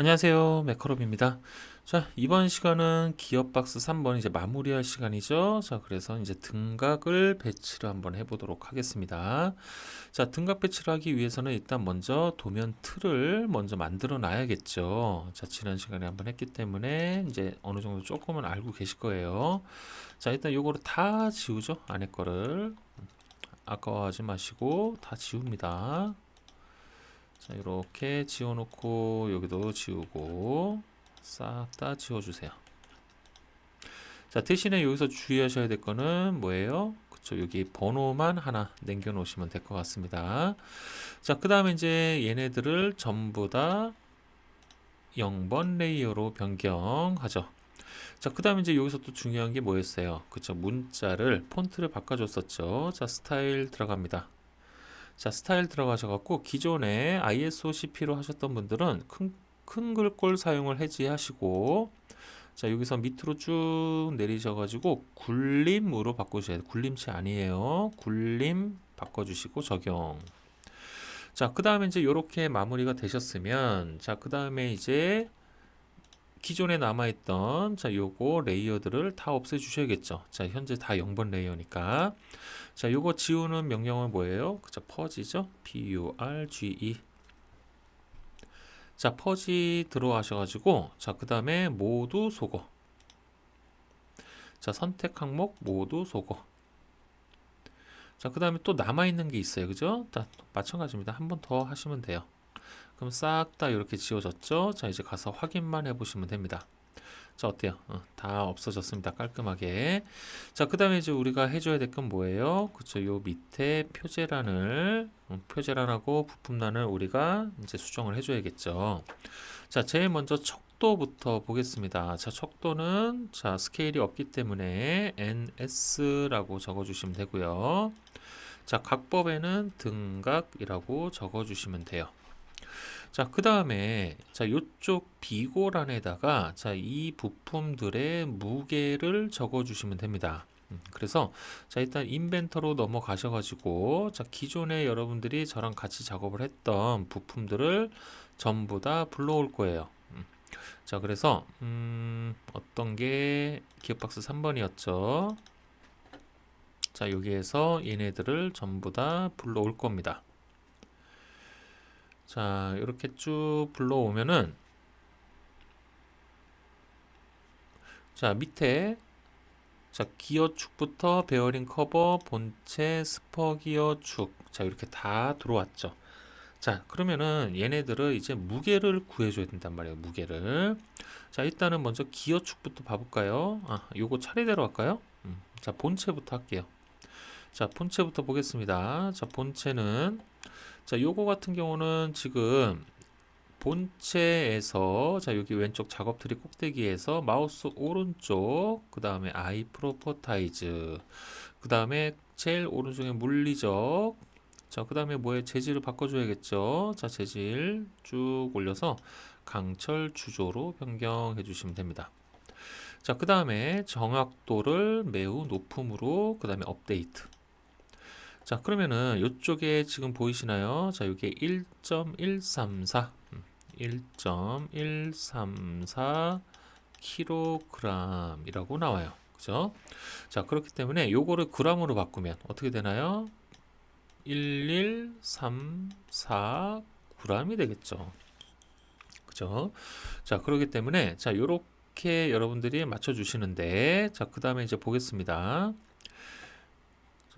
안녕하세요. 메커롭입니다. 자, 이번 시간은 기업박스 3번 이제 마무리할 시간이죠. 자, 그래서 이제 등각을 배치를 한번 해보도록 하겠습니다. 자, 등각 배치를 하기 위해서는 일단 먼저 도면 틀을 먼저 만들어 놔야겠죠. 자, 지난 시간에 한번 했기 때문에 이제 어느 정도 조금은 알고 계실 거예요. 자, 일단 요거를 다 지우죠. 안에 거를. 아까워하지 마시고 다 지웁니다. 자, 이렇게 지워놓고 여기도 지우고 싹 다 지워주세요. 자, 대신에 여기서 주의하셔야 될 거는 뭐예요? 그쵸, 여기 번호만 하나 남겨 놓으시면 될 것 같습니다. 자, 그 다음에 이제 얘네들을 전부 다 0번 레이어로 변경하죠. 자, 그 다음에 이제 여기서 또 중요한 게 뭐였어요? 그쵸, 문자를, 폰트를 바꿔줬었죠. 자, 스타일 들어갑니다. 자, 스타일 들어가셔갖고 기존에 ISO CP로 하셨던 분들은 큰, 큰 글꼴 사용을 해지하시고 자, 여기서 밑으로 쭉 내리셔가지고 굴림으로 바꾸셔야 돼요. 굴림체 아니에요. 굴림 바꿔주시고 적용. 자, 그 다음에 이제 이렇게 마무리가 되셨으면 자, 그 다음에 이제 기존에 남아있던 자 요거 레이어들을 다 없애 주셔야겠죠. 자 현재 다 0번 레이어니까 자 요거 지우는 명령은 뭐예요? 그죠 퍼지죠. P U R G E 자 퍼지 들어가셔가지고 자 그 다음에 모두 속어 자 선택 항목 모두 속어 자그 다음에 또 남아있는 게 있어요. 그죠? 자, 마찬가지입니다. 한 번 더 하시면 돼요. 그럼 싹 다 이렇게 지워졌죠? 자, 이제 가서 확인만 해보시면 됩니다. 자, 어때요? 어, 다 없어졌습니다. 깔끔하게. 자, 그 다음에 이제 우리가 해줘야 될 건 뭐예요? 그쵸, 요 밑에 표제란을, 음, 표제란하고 부품란을 우리가 이제 수정을 해줘야겠죠. 자, 제일 먼저 척도부터 보겠습니다. 자, 척도는, 자, 스케일이 없기 때문에 NS라고 적어주시면 되고요. 자, 각법에는 등각이라고 적어주시면 돼요. 자, 그 다음에, 자, 요쪽 비고란에다가, 자, 이 부품들의 무게를 적어 주시면 됩니다. 음, 그래서, 자, 일단 인벤터로 넘어가셔가지고, 자, 기존에 여러분들이 저랑 같이 작업을 했던 부품들을 전부 다 불러올 거예요. 음, 자, 그래서, 음, 어떤 게 기업박스 3번이었죠. 자, 여기에서 얘네들을 전부 다 불러올 겁니다. 자, 이렇게 쭉 불러오면은 자, 밑에 자, 기어 축부터 베어링 커버, 본체, 스퍼 기어 축. 자, 이렇게 다 들어왔죠. 자, 그러면은 얘네들을 이제 무게를 구해줘야 된단 말이에요. 무게를. 자, 일단은 먼저 기어 축부터 봐볼까요? 아, 요거 차례대로 할까요? 음, 자, 본체부터 할게요. 자, 본체부터 보겠습니다. 자, 본체는 자, 요거 같은 경우는 지금 본체에서 자 여기 왼쪽 작업 트리 꼭대기에서 마우스 오른쪽 그 다음에 아이 프로퍼타이즈 그 다음에 제일 오른쪽에 물리적 자 그 다음에 뭐에 재질을 바꿔줘야겠죠? 자 재질 쭉 올려서 강철 주조로 변경해 주시면 됩니다. 자 그 다음에 정확도를 매우 높음으로 그 다음에 업데이트 자, 그러면은 이쪽에 지금 보이시나요? 자, 이게 1.134 1.134 kg이라고 나와요. 그죠? 자, 그렇기 때문에 요거를 그램으로 바꾸면 어떻게 되나요? 1134 g이 되겠죠. 그죠? 자, 그렇기 때문에 자, 요렇게 여러분들이 맞춰 주시는데 자, 그다음에 이제 보겠습니다.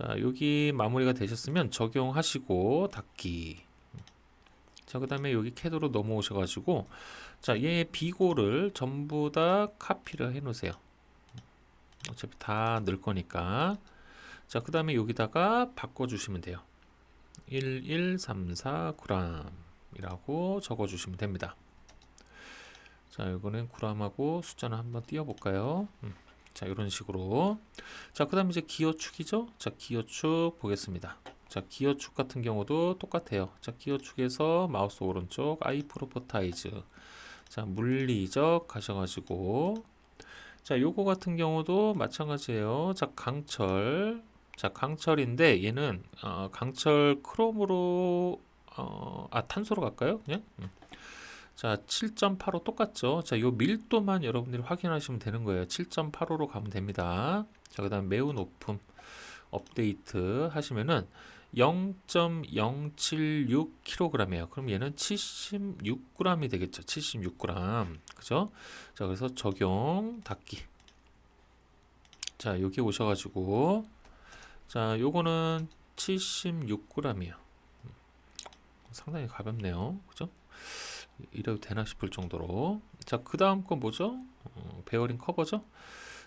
자, 여기 마무리가 되셨으면 적용하시고 닫기. 자, 그 다음에 여기 캐드로 넘어오셔가지고, 자, 얘 비고를 전부 다 카피를 해 놓으세요. 어차피 다 넣을 거니까. 자, 그 다음에 여기다가 바꿔주시면 돼요. 1134g 이라고 적어주시면 됩니다. 자, 이거는 g하고 숫자는 한번 띄워볼까요? 음. 자, 이런 식으로. 자, 그 다음에 이제 기어축이죠? 자, 기어축 보겠습니다. 자, 기어축 같은 경우도 똑같아요. 자, 기어축에서 마우스 오른쪽 아이 프로포타이즈. 자, 물리적 가셔가지고. 자, 요거 같은 경우도 마찬가지예요. 자, 강철. 자, 강철인데 얘는 어, 강철 크롬으로 어, 아 탄소로 갈까요? 그냥? 음. 자, 7.85 똑같죠? 자, 요 밀도만 여러분들이 확인하시면 되는 거예요. 7.85로 가면 됩니다. 자, 그다음 매우 높음 업데이트 하시면은 0.076kg이에요. 그럼 얘는 76g이 되겠죠. 76g. 그죠? 자, 그래서 적용 닫기. 자, 여기 오셔 가지고 자, 요거는 76g이에요. 상당히 가볍네요. 그죠? 이래도 되나 싶을 정도로. 자, 그 다음 건 뭐죠? 어, 베어링 커버죠?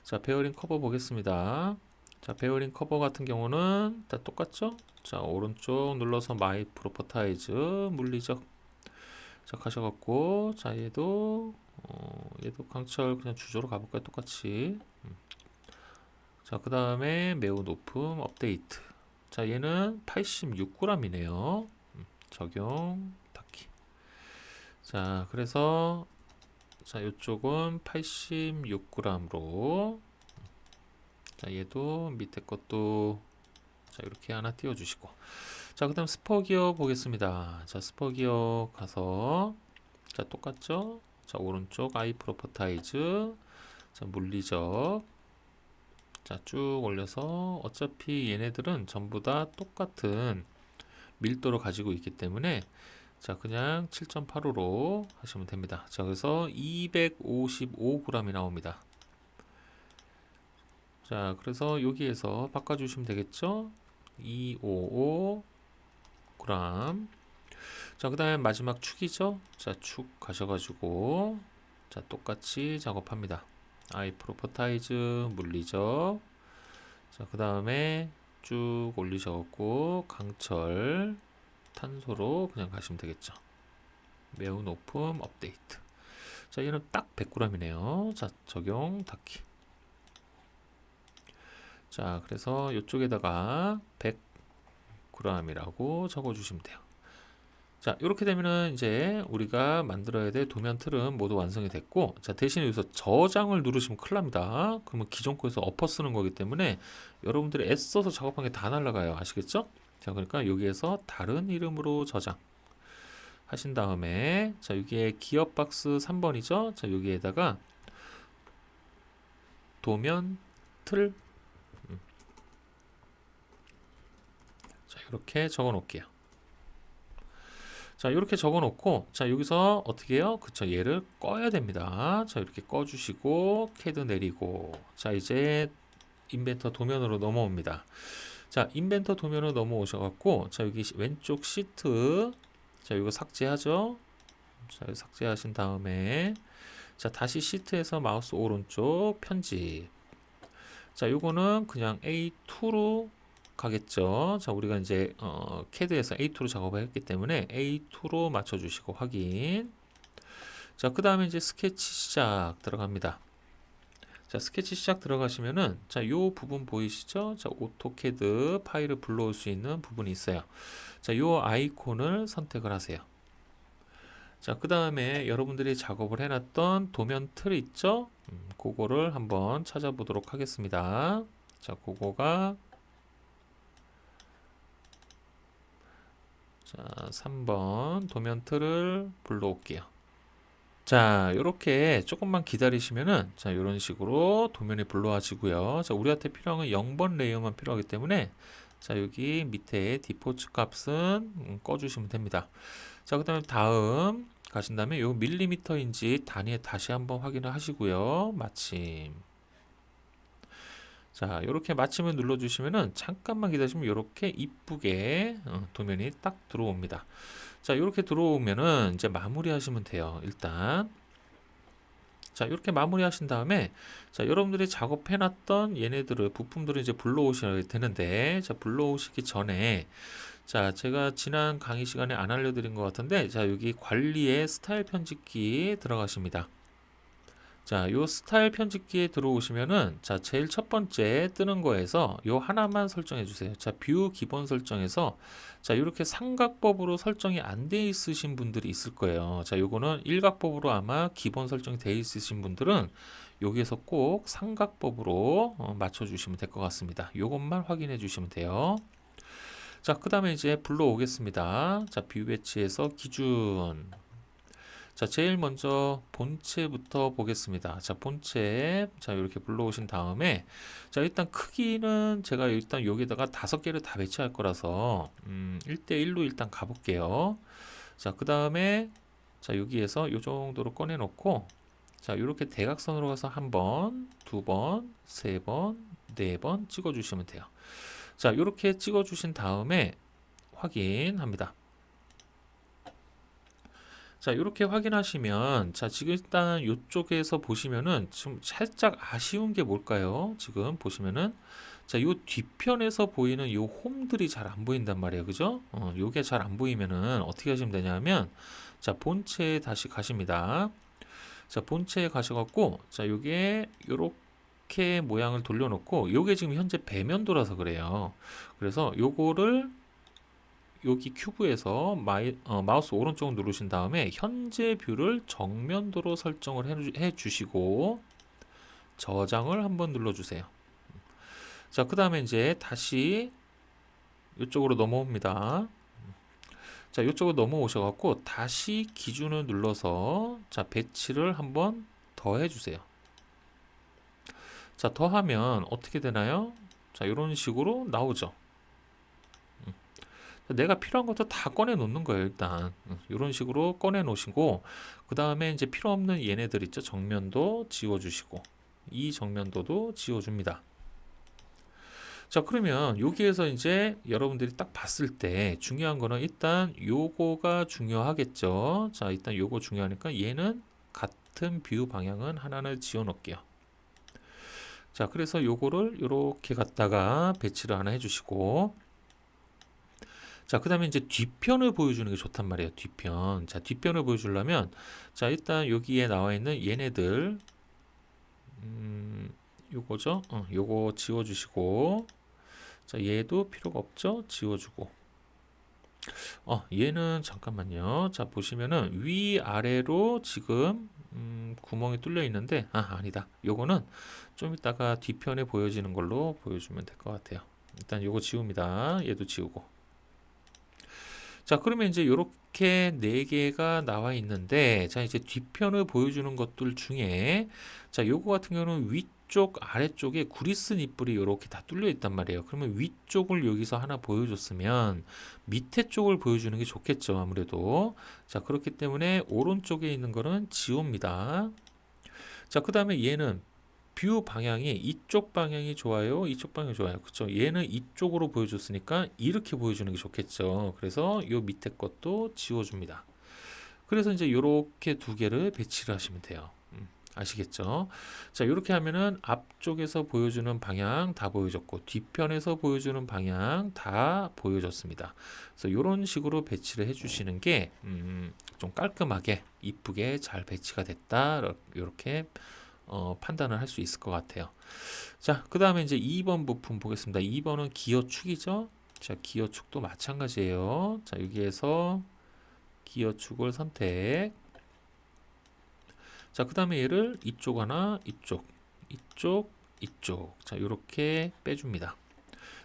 자, 베어링 커버 보겠습니다. 자, 베어링 커버 같은 경우는 다 똑같죠? 자, 오른쪽 눌러서 마이 프로퍼타이즈 물리적. 자, 가셔갖고, 자, 얘도, 어, 얘도 강철 그냥 주조로 가볼까요? 똑같이. 음. 자, 그 다음에 매우 높음 업데이트. 자, 얘는 86g이네요. 음, 적용. 자, 그래서 자, 이쪽은 86g으로 자, 얘도 밑에 것도 자, 이렇게 하나 띄워 주시고. 자, 그다음 스포 기어 보겠습니다. 자, 스포 기어 가서 자, 똑같죠? 자, 오른쪽 아이 프로퍼타이즈 자, 물리적 자, 쭉 올려서 어차피 얘네들은 전부 다 똑같은 밀도를 가지고 있기 때문에 자, 그냥 7.85로 하시면 됩니다. 자, 그래서 255g이 나옵니다. 자, 그래서 여기에서 바꿔주시면 되겠죠? 255g. 자, 그 다음에 마지막 축이죠? 자, 축 가셔가지고, 자, 똑같이 작업합니다. 아이 프로퍼타이즈 물리적. 자, 그 다음에 쭉 올리셔갖고, 강철, 탄소로 그냥 가시면 되겠죠. 매우 높음 업데이트. 자, 얘는 딱 100g이네요. 자, 적용 닫기. 자, 그래서 이쪽에다가 100g이라고 적어 주시면 돼요. 자, 이렇게 되면은 이제 우리가 만들어야 될 도면 틀은 모두 완성이 됐고, 자, 대신에 여기서 저장을 누르시면 큰일 납니다. 그러면 기존 거에서 엎어 쓰는 거기 때문에 여러분들이 애써서 작업한 게 다 날라가요. 아시겠죠? 자, 그러니까 여기에서 다른 이름으로 저장 하신 다음에 자, 여기에 기업 박스 3번이죠? 자, 여기에다가 도면 틀 음. 자, 이렇게 적어 놓을게요. 자, 이렇게 적어 놓고 자, 여기서 어떻게 해요? 그쵸, 얘를 꺼야 됩니다. 자, 이렇게 꺼 주시고 캐드 내리고 자, 이제 인벤터 도면으로 넘어옵니다. 자, 인벤터 도면으로 넘어오셔갖고, 자, 여기 시- 왼쪽 시트, 자, 이거 삭제하죠? 자, 삭제하신 다음에, 자, 다시 시트에서 마우스 오른쪽 편집. 자, 요거는 그냥 A2로 가겠죠? 자, 우리가 이제, 어, 캐드에서 A2로 작업을 했기 때문에 A2로 맞춰주시고 확인. 자, 그 다음에 이제 스케치 시작 들어갑니다. 자, 스케치 시작 들어가시면은 자, 요 부분 보이시죠? 자, 오토캐드 파일을 불러올 수 있는 부분이 있어요. 자, 요 아이콘을 선택을 하세요. 자, 그 다음에 여러분들이 작업을 해놨던 도면 틀 있죠? 음, 그거를 한번 찾아보도록 하겠습니다. 자, 그거가 자, 3번 도면 틀을 불러올게요. 자, 이렇게 조금만 기다리시면은 자, 이런 식으로 도면이 불러와지고요. 자, 우리한테 필요한 건 0번 레이어만 필요하기 때문에 자, 여기 밑에 디포트 값은 음, 꺼주시면 됩니다. 자, 그다음에 다음 가신 다음에 요 밀리미터인지 단위에 다시 한번 확인을 하시고요. 마침. 자, 이렇게 마침을 눌러주시면은 잠깐만 기다리시면 이렇게 이쁘게 어, 도면이 딱 들어옵니다. 자, 이렇게 들어오면은 이제 마무리 하시면 돼요. 일단. 자, 이렇게 마무리 하신 다음에 자, 여러분들이 작업해 놨던 얘네들을 부품들을 이제 불러오셔야 되는데 자, 불러오시기 전에 자, 제가 지난 강의 시간에 안 알려드린 것 같은데 자, 여기 관리의 스타일 편집기 들어가십니다. 자, 요 스타일 편집기에 들어오시면은 자, 제일 첫 번째 뜨는 거에서 요 하나만 설정해 주세요. 자, 뷰 기본 설정에서 자, 이렇게 삼각법으로 설정이 안 돼 있으신 분들이 있을 거예요. 자, 요거는 일각법으로 아마 기본 설정이 돼 있으신 분들은 여기에서 꼭 삼각법으로 어, 맞춰 주시면 될 것 같습니다. 요것만 확인해 주시면 돼요. 자, 그 다음에 이제 불러오겠습니다. 자, 뷰 배치에서 기준. 자, 제일 먼저 본체부터 보겠습니다. 자, 본체. 자, 이렇게 불러오신 다음에 자, 일단 크기는 제가 일단 여기다가 다섯 개를 다 배치할 거라서 음, 1대 1로 일단 가 볼게요. 자, 그 다음에 자, 여기에서 이 정도로 꺼내 놓고 자, 이렇게 대각선으로 가서 한 번, 두 번, 세 번, 네 번 찍어 주시면 돼요. 자, 이렇게 찍어 주신 다음에 확인합니다. 자, 이렇게 확인하시면, 자, 지금 일단 이쪽에서 보시면은 좀 살짝 아쉬운 게 뭘까요? 지금 보시면은, 자, 요 뒤편에서 보이는 요 홈들이 잘 안 보인단 말이에요. 그죠? 어, 요게 잘 안 보이면은 어떻게 하시면 되냐면, 자, 본체에 다시 가십니다. 자, 본체에 가셔 갖고, 자, 요게 요렇게 모양을 돌려놓고, 요게 지금 현재 배면도라서 그래요. 그래서 요거를 여기 큐브에서 마이, 어, 마우스 오른쪽 누르신 다음에 현재 뷰를 정면도로 설정을 해, 주시고 저장을 한번 눌러주세요. 자, 그 다음에 이제 다시 이쪽으로 넘어옵니다. 자, 이쪽으로 넘어오셔갖고 다시 기준을 눌러서 자, 배치를 한번 더 해주세요. 자, 더하면 어떻게 되나요? 자, 이런 식으로 나오죠. 내가 필요한 것도 다 꺼내 놓는 거예요, 일단. 이런 식으로 꺼내 놓으시고, 그 다음에 이제 필요 없는 얘네들 있죠. 정면도 지워주시고, 이 정면도도 지워줍니다. 자, 그러면 여기에서 이제 여러분들이 딱 봤을 때 중요한 거는 일단 요거가 중요하겠죠. 자, 일단 요거 중요하니까 얘는 같은 뷰 방향은 하나를 지워 놓을게요. 자, 그래서 요거를 요렇게 갖다가 배치를 하나 해주시고, 자, 그 다음에 이제 뒤편을 보여주는 게 좋단 말이에요. 뒤편. 자, 뒤편을 보여주려면, 자, 일단 여기에 나와 있는 얘네들, 음, 요거죠? 어, 요거 지워주시고, 자, 얘도 필요가 없죠? 지워주고. 어, 얘는 잠깐만요. 자, 보시면은 위아래로 지금, 음, 구멍이 뚫려 있는데, 아, 아니다. 요거는 좀 이따가 뒤편에 보여지는 걸로 보여주면 될 것 같아요. 일단 요거 지웁니다. 얘도 지우고. 자, 그러면 이제 이렇게 네 개가 나와 있는데, 자, 이제 뒤편을 보여주는 것들 중에, 자, 요거 같은 경우는 위쪽, 아래쪽에 구리스 니플이 이렇게 다 뚫려 있단 말이에요. 그러면 위쪽을 여기서 하나 보여줬으면, 밑에 쪽을 보여주는 게 좋겠죠, 아무래도. 자, 그렇기 때문에 오른쪽에 있는 거는 지웁니다. 자, 그 다음에 얘는 뷰 방향이 이쪽 방향이 좋아요, 이쪽 방향이 좋아요. 그쵸? 얘는 이쪽으로 보여줬으니까 이렇게 보여주는 게 좋겠죠. 그래서 요 밑에 것도 지워줍니다. 그래서 이제 요렇게 두 개를 배치를 하시면 돼요. 음, 아시겠죠? 자, 이렇게 하면은 앞쪽에서 보여주는 방향 다 보여줬고 뒤편에서 보여주는 방향 다 보여줬습니다. 그래서 이런 식으로 배치를 해주시는 게 음, 좀 깔끔하게 이쁘게 잘 배치가 됐다. 이렇게 어, 판단을 할 수 있을 것 같아요. 자, 그 다음에 이제 2번 부품 보겠습니다. 2번은 기어축이죠. 자, 기어축도 마찬가지예요. 자, 여기에서 기어축을 선택. 자, 그 다음에 얘를 이쪽 하나, 이쪽, 이쪽, 이쪽. 자, 이렇게 빼줍니다.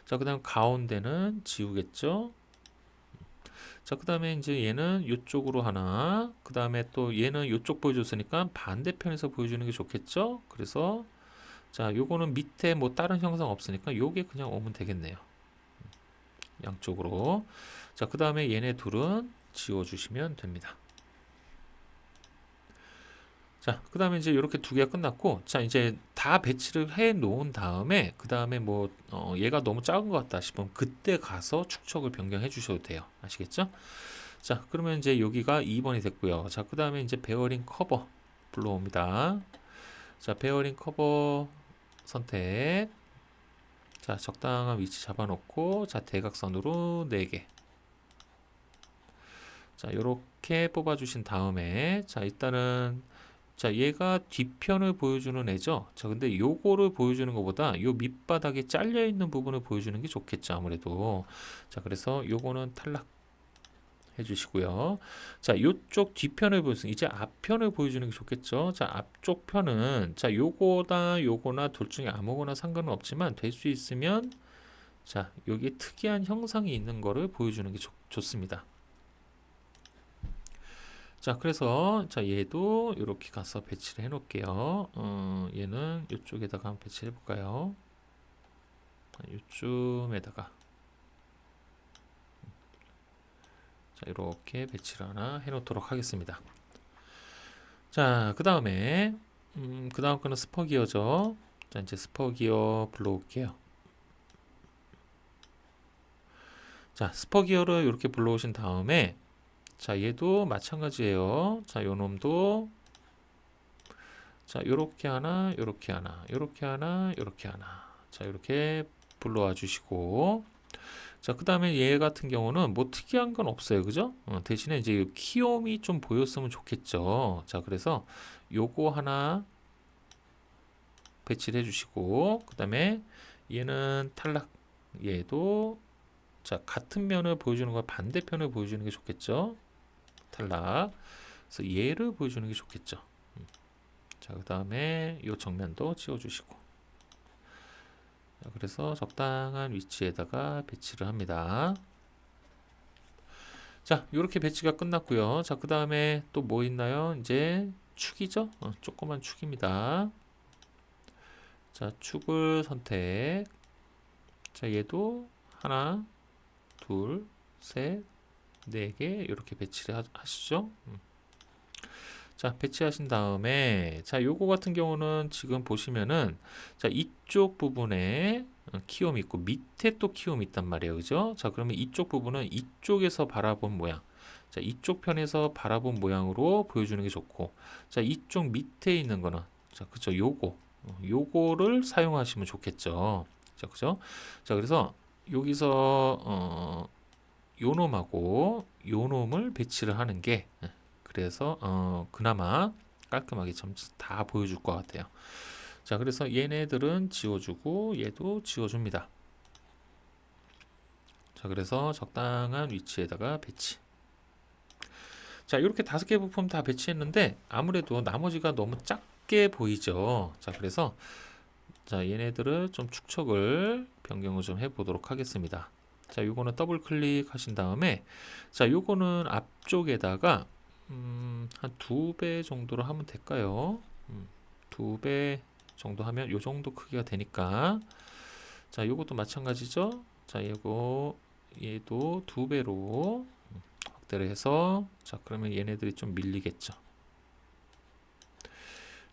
자, 그 다음 가운데는 지우겠죠. 자, 그 다음에 이제 얘는 이쪽으로 하나, 그 다음에 또 얘는 이쪽 보여줬으니까 반대편에서 보여주는 게 좋겠죠? 그래서 자, 요거는 밑에 뭐 다른 형상 없으니까 요게 그냥 오면 되겠네요. 양쪽으로. 자, 그 다음에 얘네 둘은 지워주시면 됩니다. 자, 그 다음에 이제 이렇게 두 개가 끝났고, 자, 이제 다 배치를 해 놓은 다음에, 그 다음에 뭐, 어, 얘가 너무 작은 것 같다 싶으면 그때 가서 축척을 변경해 주셔도 돼요. 아시겠죠? 자, 그러면 이제 여기가 2번이 됐고요. 자, 그 다음에 이제 베어링 커버 불러옵니다. 자, 베어링 커버 선택. 자, 적당한 위치 잡아놓고, 자, 대각선으로 4개. 자, 요렇게 뽑아주신 다음에, 자, 일단은, 자, 얘가 뒤편을 보여주는 애죠. 자, 근데 요거를 보여주는 것보다 요 밑바닥에 잘려 있는 부분을 보여주는 게 좋겠죠. 아무래도. 자, 그래서 요거는 탈락 해주시고요. 자, 요쪽 뒤편을 보여주는, 이제 앞편을 보여주는 게 좋겠죠. 자, 앞쪽 편은, 자, 요거나 요거나 둘 중에 아무거나 상관은 없지만 될 수 있으면, 자, 여기 특이한 형상이 있는 거를 보여주는 게 좋, 좋습니다. 자, 그래서 자 얘도 이렇게 가서 배치를 해놓을게요. 어, 얘는 이쪽에다가 한번 배치해 볼까요? 이쯤에다가 자 이렇게 배치를 하나 해놓도록 하겠습니다. 자, 그 다음에 음, 그 다음 거는 스퍼 기어죠. 자, 이제 스퍼 기어 불러올게요. 자, 스퍼 기어를 이렇게 불러오신 다음에 자, 얘도 마찬가지예요. 자, 요 놈도 자, 요렇게 하나, 요렇게 하나, 요렇게 하나, 요렇게 하나. 자, 이렇게 불러와 주시고 자, 그 다음에 얘 같은 경우는 뭐 특이한 건 없어요. 그죠? 어, 대신에 이제 키움이 좀 보였으면 좋겠죠. 자, 그래서 요거 하나 배치를 해주시고, 그 다음에 얘는 탈락, 얘도 자, 같은 면을 보여주는 거 반대편을 보여주는 게 좋겠죠. 탈락. 그래서 얘를 보여주는 게 좋겠죠. 음. 자, 그 다음에 요 정면도 지워주시고. 자, 그래서 적당한 위치에다가 배치를 합니다. 자, 이렇게 배치가 끝났고요. 자, 그 다음에 또 뭐 있나요? 이제 축이죠? 어, 조그만 축입니다. 자, 축을 선택. 자, 얘도 하나, 둘, 셋, 네개 이렇게 배치를 하, 하시죠. 음. 자, 배치하신 다음에 자, 요거 같은 경우는 지금 보시면은 자, 이쪽 부분에 어, 키움이 있고 밑에 또 키움이 있단 말이에요. 그죠? 자, 그러면 이쪽 부분은 이쪽에서 바라본 모양. 자, 이쪽 편에서 바라본 모양으로 보여주는 게 좋고 자, 이쪽 밑에 있는 거는 자, 그죠? 요거. 어, 요거를 사용하시면 좋겠죠. 자, 그죠? 자, 그래서 여기서 어, 요 놈하고 요 놈을 배치를 하는 게 예, 그래서 어, 그나마 깔끔하게 점수 다 보여줄 것 같아요. 자, 그래서 얘네들은 지워주고 얘도 지워줍니다. 자, 그래서 적당한 위치에다가 배치. 자, 이렇게 다섯 개 부품 다 배치했는데 아무래도 나머지가 너무 작게 보이죠. 자, 그래서 자, 얘네들을 좀 축척을 변경을 좀 해보도록 하겠습니다. 자, 요거는 더블 클릭하신 다음에 자, 요거는 앞쪽에다가 음, 한 두 배 정도로 하면 될까요? 음, 두배 정도 하면 요 정도 크기가 되니까 자, 요것도 마찬가지죠? 자, 요거 얘도 두 배로 음, 확대를 해서 자, 그러면 얘네들이 좀 밀리겠죠.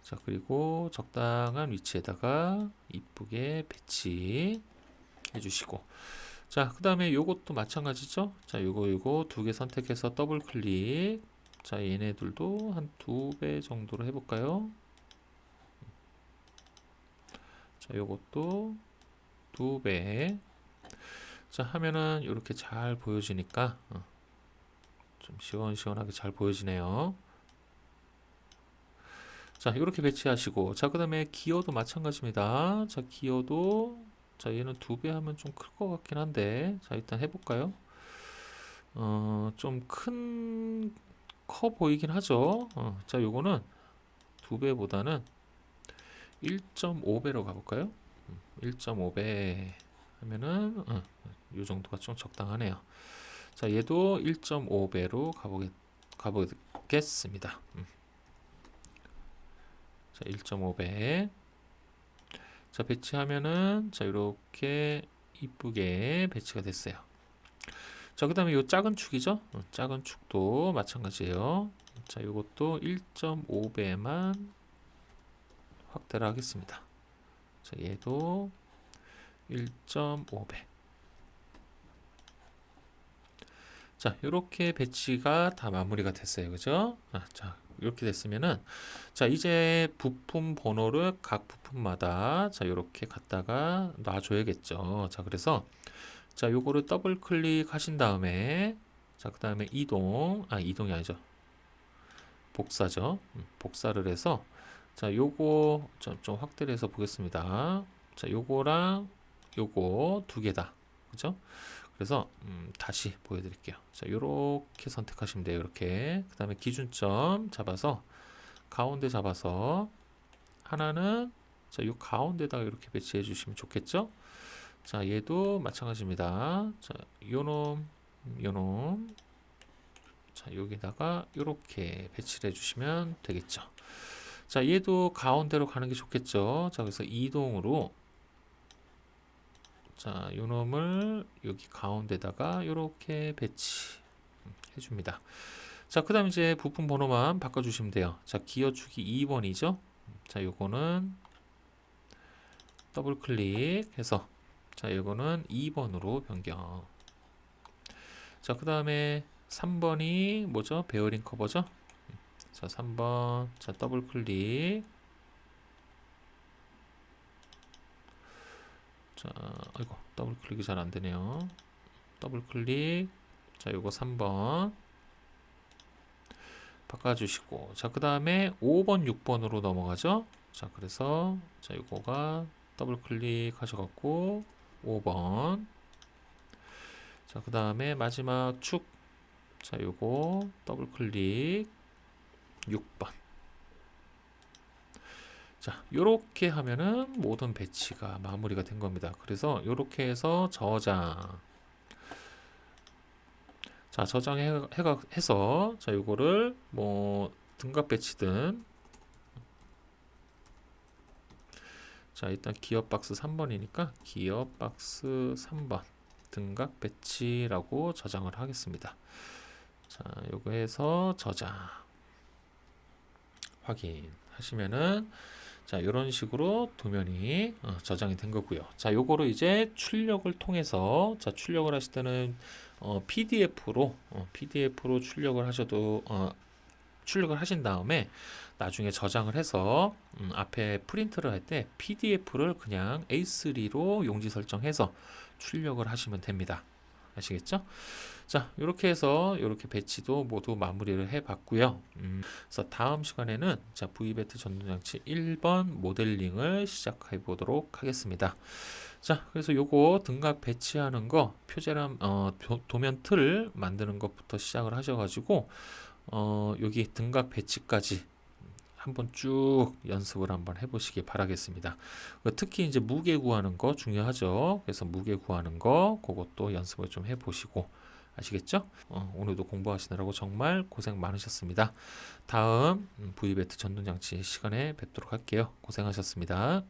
자, 그리고 적당한 위치에다가 이쁘게 배치 해 주시고 자, 그 다음에 요것도 마찬가지죠. 자, 요거 요거 두 개 선택해서 더블 클릭 자, 얘네들도 한 두 배 정도로 해볼까요? 자, 요것도 두 배. 자, 하면은 이렇게 잘 보여지니까 어, 좀 시원시원하게 잘 보여지네요. 자, 이렇게 배치하시고, 자, 그 다음에 기어도 마찬가지입니다. 자, 기어도, 자, 얘는 두 배 하면 좀 클 것 같긴 한데, 자, 일단 해볼까요? 어, 좀 큰, 커 보이긴 하죠. 어, 자, 요거는 두 배보다는 1.5배로 가볼까요? 1.5배 하면은, 어, 요 정도가 좀 적당하네요. 자, 얘도 1.5배로 가보겠, 가보겠습니다. 음. 자, 1.5배. 자, 배치하면은 자, 이렇게 이쁘게 배치가 됐어요. 자, 그다음에 요 작은 축이죠? 어, 작은 축도 마찬가지예요. 자, 이것도 1.5배만 확대를 하겠습니다. 자, 얘도 1.5배. 자, 이렇게 배치가 다 마무리가 됐어요. 그죠? 아, 자, 이렇게 됐으면은 자 이제 부품 번호를 각 부품마다 자 이렇게 갖다가 놔줘야겠죠. 자 그래서 자 요거를 더블 클릭 하신 다음에 자 그 다음에 이동 아 이동이 아니죠. 복사죠. 음, 복사를 해서 자 요거 좀, 좀 확대를 해서 보겠습니다. 자 요거랑 요거 두 개다. 그죠 그래서 음, 다시 보여드릴게요. 자, 이렇게 선택하시면 돼요. 이렇게 그 다음에 기준점 잡아서 가운데 잡아서 하나는 자, 이 가운데다가 이렇게 배치해 주시면 좋겠죠? 자, 얘도 마찬가지입니다. 자, 요놈, 요놈. 자, 여기다가 이렇게 배치를 해 주시면 되겠죠. 자, 얘도 가운데로 가는 게 좋겠죠. 자, 그래서 이동으로 자, 요 놈을 여기 가운데다가 이렇게 배치 음, 해줍니다. 자, 그 다음 이제 부품 번호만 바꿔주시면 돼요. 자, 기어축이 2번이죠. 자, 요거는 더블 클릭해서 자, 요거는 2번으로 변경. 자, 그 다음에 3번이 뭐죠? 베어링 커버죠? 자, 3번. 자, 더블 클릭. 자, 더블 클릭이 잘 안 되네요. 더블 클릭. 자, 요거 3번. 바꿔주시고. 자, 그 다음에 5번, 6번으로 넘어가죠? 자, 그래서, 자, 요거가 더블 클릭 하셔갖고, 5번. 자, 그 다음에 마지막 축. 자, 요거 더블 클릭 6번. 자, 요렇게 하면은 모든 배치가 마무리가 된 겁니다. 그래서 요렇게 해서 저장. 자, 저장해 해가 해서 자, 요거를 뭐 등갑 배치든 자, 일단 기업 박스 3번이니까 기업 박스 3번 등각 배치라고 저장을 하겠습니다. 자, 요거 해서 저장 확인하시면은 자, 이런 식으로 도면이 어, 저장이 된 거고요. 자, 요거를 이제 출력을 통해서 자, 출력을 하실 때는 어, PDF로 어, PDF로 출력을 하셔도 어, 출력을 하신 다음에 나중에 저장을 해서 음, 앞에 프린트를 할 때 PDF를 그냥 A3로 용지 설정해서 출력을 하시면 됩니다. 아시겠죠? 자, 이렇게 해서 이렇게 배치도 모두 마무리를 해 봤고요. 음, 그래서 다음 시간에는 자, V배트 전동장치 1번 모델링을 시작해 보도록 하겠습니다. 자, 그래서 요거 등각 배치하는 거 표제람 어, 도, 도면 틀 만드는 것부터 시작을 하셔가지고 어, 여기 등각 배치까지 한번 쭉 연습을 한번 해보시기 바라겠습니다. 그 특히 이제 무게 구하는 거 중요하죠. 그래서 무게 구하는 거 그것도 연습을 좀 해보시고 아시겠죠? 어, 오늘도 공부하시느라고 정말 고생 많으셨습니다. 다음 V배트 전동장치 시간에 뵙도록 할게요. 고생하셨습니다.